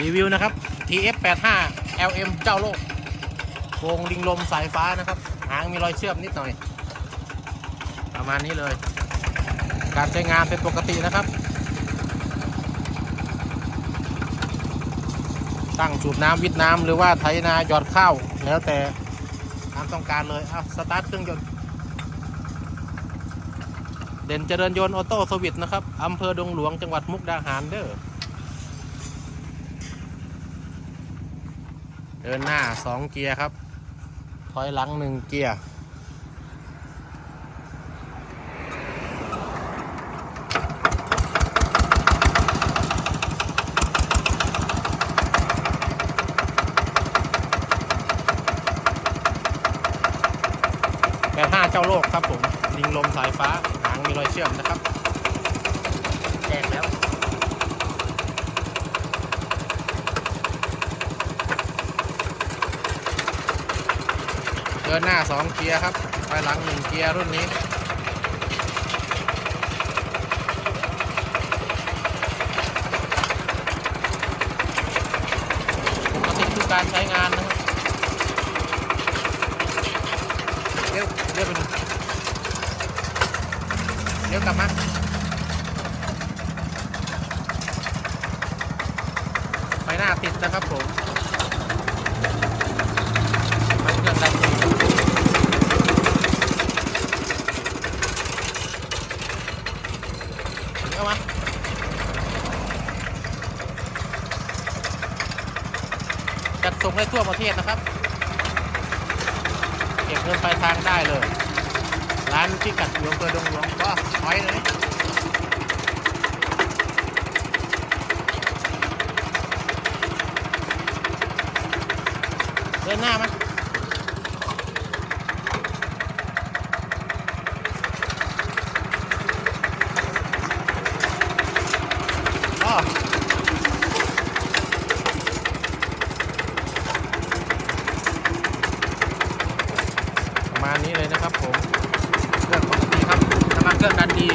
รีวิวนะครับ TF 85 LM เจ้าโลกโครงลิงลมสายฟ้านะครับ หางมีรอยเชื่อมนิดหน่อย ประมาณนี้เลย การใช้งานเป็นปกตินะครับ ตั้งสูบน้ำวิดน้ำหรือว่าไถนาหยอดข้าว แล้วแต่ตามต้องการเลยเอาสตาร์ทเครื่องยนต์เด่นเจริญยนต์ออโต้สวิตนะครับอำเภอดงหลวงจังหวัดมุกดาหารเด้อ เดินหน้า2เกียร์ครับ ถอยหลัง1เกียร์แปดห้าเจ้าโลกครับผม ลิงลมสายฟ้า หางมีรอยเชื่อมนะครับแจ้งแล้ว เดินหน้า 2 เกียร์ครับไปหลัง 1 เกียร์รุ่นนี้ ปกติคือการใช้งานนะครับเร็วเร็วไปดูเร็วกลับมาไฟหน้าติดนะครับผมไฟเครื่องดัน เข้ามาจัดส่งได้ทั่วประเทศนะครับ เก็บเงินปลายทางได้เลย ร้านที่กัดอยู่อำเภอดงหลวงก็ถอยเลยเดินหน้ามั้ย ประมาณนี้เลยนะครับผมเครื่องปกติครับน้ำมันเครื่องดันดี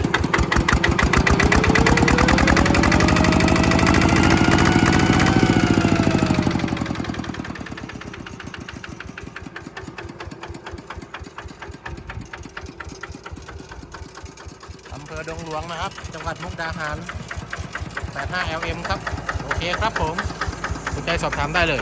อำเภอดงหลวงนะครับ จังหวัดมุกดาหาร 85 LM ครับ โอเคครับผมสนใจสอบถามได้เลย